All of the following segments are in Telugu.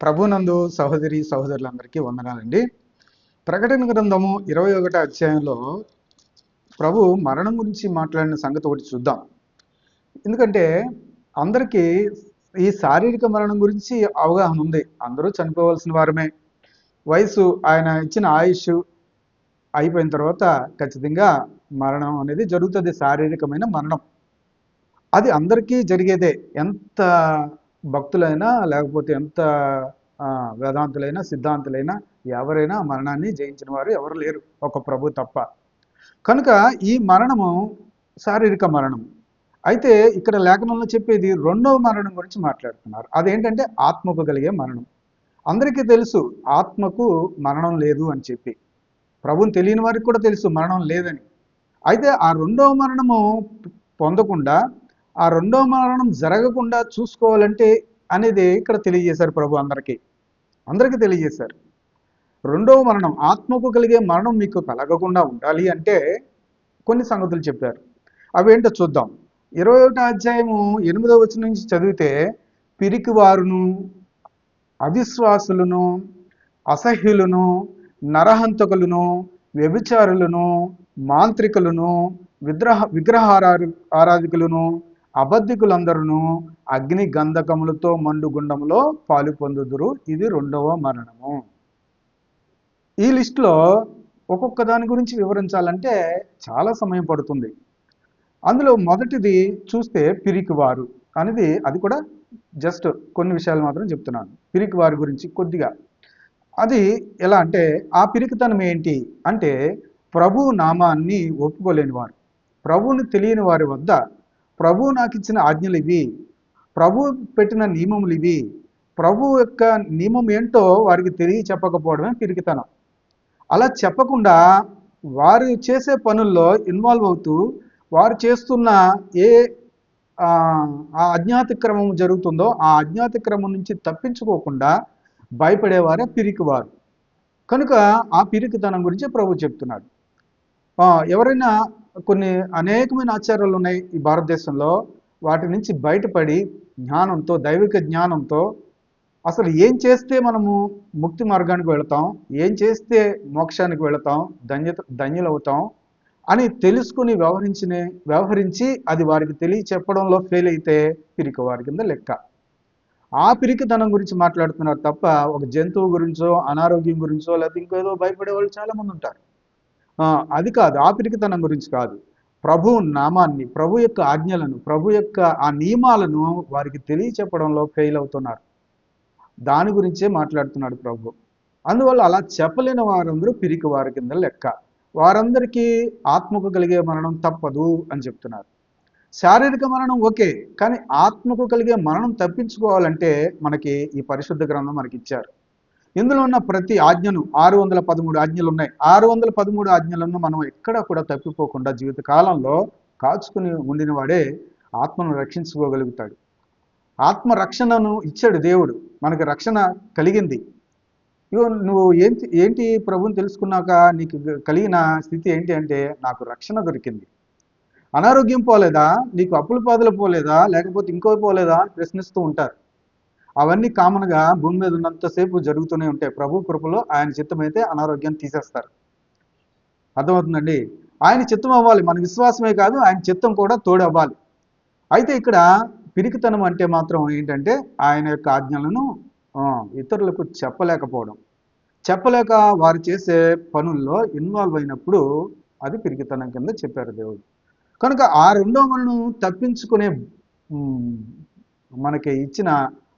ప్రభునందు సహోదరి సహోదరులందరికీ వందనాలండి. ప్రకటన గ్రంథము ఇరవై ఒకటో అధ్యాయంలో ప్రభు మరణం గురించి మాట్లాడిన సంగతి ఒకటి చూద్దాం. ఎందుకంటే అందరికీ ఈ శారీరక మరణం గురించి అవగాహన ఉంది. అందరూ చనిపోవలసిన వారమే. వయసు ఆయన ఇచ్చిన ఆయుష్ అయిపోయిన తర్వాత ఖచ్చితంగా మరణం అనేది జరుగుతుంది. శారీరకమైన మరణం. అది అందరికీ జరిగేదే. ఎంత భక్తులైనా లేకపోతే ఎంత వేదాంతులైనా సిద్ధాంతులైనా ఎవరైనా మరణాన్ని జయించిన వారు ఎవరు లేరు. ఒక ప్రభు తప్ప. కనుక ఈ మరణము శారీరక మరణం. అయితే ఇక్కడ లేఖనంలో చెప్పేది రెండవ మరణం గురించి మాట్లాడుతున్నారు. అదేంటంటే ఆత్మకు కలిగే మరణం. అందరికీ తెలుసు ఆత్మకు మరణం లేదు అని చెప్పి. ప్రభుని తెలియని వారికి కూడా తెలుసు మరణం లేదని. అయితే ఆ రెండవ మరణము పొందకుండా ఆ రెండో మరణం జరగకుండా చూసుకోవాలంటే అనేది ఇక్కడ తెలియజేశారు ప్రభు అందరికీ. అందరికీ తెలియజేశారు. రెండవ మరణం ఆత్మకు కలిగే మరణం మీకు కలగకుండా ఉండాలి అంటే కొన్ని సంగతులు చెప్పారు. అవేంటో చూద్దాం. ఇరవై ఒకటో అధ్యాయము ఎనిమిదవ వచ్చిన నుంచి చదివితే పిరికి వారును అవిశ్వాసులను అసహ్యులను నరహంతకులను వ్యభిచారులను మాంత్రికులను విగ్రహ విగ్రహ ఆరాధికులను అబద్ధికులందరూ అగ్ని గంధకములతో మండుగుండంలో పాలు పొందుదురు. ఇది రెండవ మరణము. ఈ లిస్టులో ఒక్కొక్క దాని గురించి వివరించాలంటే చాలా సమయం పడుతుంది. అందులో మొదటిది చూస్తే పిరికివారు. అనేది అది కూడా జస్ట్ కొన్ని విషయాలు మాత్రం చెప్తున్నాను. పిరికి వారి గురించి కొద్దిగా. అది ఎలా అంటే ఆ పిరికితనం ఏంటి అంటే ప్రభు నామాన్ని ఒప్పుకోలేని వారు ప్రభువుని తెలియని వారి వద్ద ప్రభువు నాకు ఇచ్చిన ఆజ్ఞలు ఇవి. ప్రభు పెట్టిన నియమములు ఇవి. ప్రభు యొక్క నియమం ఏంటో వారికి తెలియ చెప్పకపోవడమే పిరికితనం. అలా చెప్పకుండా వారు చేసే పనుల్లో ఇన్వాల్వ్ అవుతూ వారు చేస్తున్న ఏ ఆ అజ్ఞాతిక్రమం జరుగుతుందో ఆ అజ్ఞాతిక్రమం నుంచి తప్పించుకోకుండా భయపడేవారే పిరికివారు. కనుక ఆ పిరికితనం గురించి ప్రభు చెప్తున్నాడు. ఎవరైనా కొన్ని అనేకమైన ఆచారాలు ఉన్నాయి ఈ భారతదేశంలో. వాటి నుంచి బయటపడి జ్ఞానంతో దైవిక జ్ఞానంతో అసలు ఏం చేస్తే మనము ముక్తి మార్గానికి వెళతాం? ఏం చేస్తే మోక్షానికి వెళతాం? ధన్యత ధన్యులవుతాం? అని తెలుసుకుని వ్యవహరించిన వ్యవహరించి అది వారికి తెలియ చెప్పడంలో ఫెయిల్ అయితే పిరికి వారి కింద లెక్క. ఆ పిరికితనం గురించి మాట్లాడుతున్నారు తప్ప ఒక జంతువు గురించో అనారోగ్యం గురించో లేకపోతే ఇంకేదో భయపడే వాళ్ళు చాలామంది ఉంటారు. అది కాదు ఆపిరికితనం గురించి కాదు. ప్రభు నామాన్ని ప్రభు యొక్క ఆజ్ఞలను ప్రభు యొక్క ఆ నియమాలను వారికి తెలియచెప్పడంలో ఫెయిల్ అవుతున్నారు. దాని గురించే మాట్లాడుతున్నాడు ప్రభు. అందువల్ల అలా చెప్పలేని వారందరూ పిరికి వారి కింద లెక్క. వారందరికీ ఆత్మకు కలిగే మరణం తప్పదు అని చెప్తున్నారు. శారీరక మరణం ఓకే కానీ ఆత్మకు కలిగే మరణం తప్పించుకోవాలంటే మనకి ఈ పరిశుద్ధ గ్రంథం మనకి ఇచ్చారు ఇందులో ఉన్న ప్రతి ఆజ్ఞను ఆరు వందల పదమూడు ఆజ్ఞలు ఉన్నాయి. ఆరు వందల పదమూడు ఆజ్ఞలను మనం ఎక్కడా కూడా తప్పిపోకుండా జీవిత కాలంలో కాచుకుని ఉండిన వాడే ఆత్మను రక్షించుకోగలుగుతాడు. ఆత్మ రక్షణను ఇచ్చాడు దేవుడు. మనకి రక్షణ కలిగింది. ఇగో నువ్వు ఏంటి ఏంటి ప్రభుని తెలుసుకున్నాక నీకు కలిగిన స్థితి ఏంటి అంటే నాకు రక్షణ దొరికింది. అనారోగ్యం పోలేదా? నీకు అప్పుల బాధలు పోలేదా? లేకపోతే ఇంకో పోలేదా? అని ప్రశ్నిస్తూ ఉంటారు. అవన్నీ కామన్గా భూమి మీద ఉన్నంతసేపు జరుగుతూనే ఉంటాయి. ప్రభు కృపలో ఆయన చిత్తం అయితే అనారోగ్యాన్ని తీసేస్తారు. అర్థమవుతుందండి? ఆయన చిత్తం అవ్వాలి. మన విశ్వాసమే కాదు ఆయన చిత్తం కూడా తోడవ్వాలి. అయితే ఇక్కడ పిరికితనం అంటే మాత్రం ఏంటంటే ఆయన యొక్క ఆజ్ఞలను ఇతరులకు చెప్పలేకపోవడం. చెప్పలేక వారు చేసే పనుల్లో ఇన్వాల్వ్ అయినప్పుడు అది పిరికితనం కింద చెప్పారు దేవుడు. కనుక ఆ రెండో మనను తప్పించుకునే మనకి ఇచ్చిన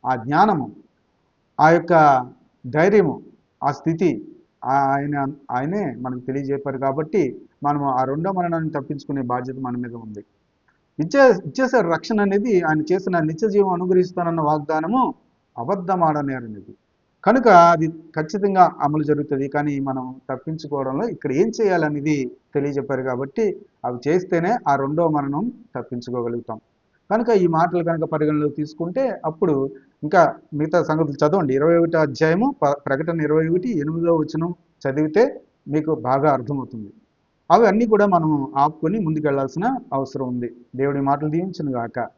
ఆ జ్ఞానము ఆ యొక్క ధైర్యము ఆ స్థితి ఆయన ఆయనే మనకు తెలియజేపారు కాబట్టి మనం ఆ రెండో మరణాన్ని తప్పించుకునే బాధ్యత మన మీద ఉంది. ఇచ్చే ఇచ్చేసారు రక్షణ అనేది ఆయన చేసిన నిత్య జీవం అనుగ్రహిస్తానన్న వాగ్దానము అబద్ధమాడనేరనేది కనుక అది ఖచ్చితంగా అమలు జరుగుతుంది. కానీ మనం తప్పించుకోవడంలో ఇక్కడ ఏం చేయాలనేది తెలియజెప్పారు కాబట్టి అవి చేస్తేనే ఆ రెండో మరణం తప్పించుకోగలుగుతాం. కనుక ఈ మాటలు కనుక పరిగణలోకి తీసుకుంటే అప్పుడు ఇంకా మిగతా సంగతులు చదవండి. ఇరవై ఒకటి అధ్యాయము ప- ప్రకటన ఇరవై ఒకటి ఎనిమిదో వచనం చదివితే మీకు బాగా అర్థమవుతుంది. అవి అన్నీ కూడా మనం ఆపుకొని ముందుకెళ్ళాల్సిన అవసరం ఉంది. దేవుడి మాటలు దీవించును గాక